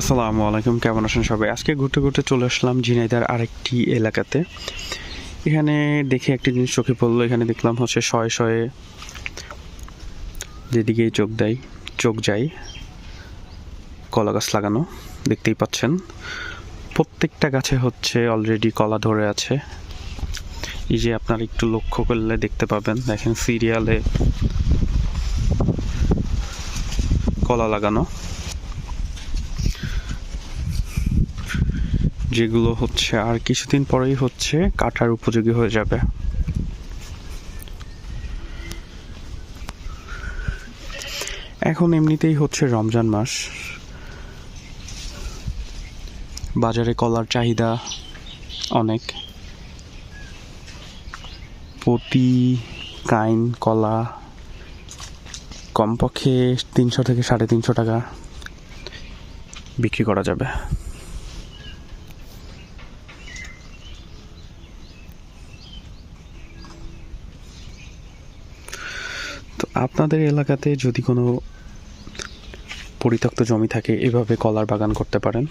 আসসালামু আলাইকুম, কেমন আছেন সবাই? আজকে ঘুরতে ঘুরতে চলে আসলাম ঝিনাইদার আরেকটি এলাকাতে। এখানে দেখে একটি জিনিস চোখে পড়ল, এখানে দেখলাম হচ্ছে শয়ে শয়ে যেদিকেই চোখ দেয়, চোখ যায়, কলা গাছ লাগানো, দেখতেই পাচ্ছেন। প্রত্যেকটা গাছে হচ্ছে অলরেডি কলা ধরে আছে। এই যে আপনার একটু লক্ষ্য করলে দেখতে পাবেন, দেখেন সিরিয়ালে কলা লাগানো। যেগুলো হচ্ছে আর কিছুদিন পরেই হচ্ছে কাটার উপযোগী হয়ে যাবে। এখন এমনিতেই হচ্ছে রমজান মাস। বাজারে কলার চাহিদা অনেক। প্রতি কাইন কলা কমপক্ষে তিনশো থেকে সাড়ে তিনশো টাকা বিক্রি করা যাবে। আপনাদের এলাকাতে যদি কোনো পরিত্যক্ত জমি থাকে এভাবে কলার বাগান করতে পারেন।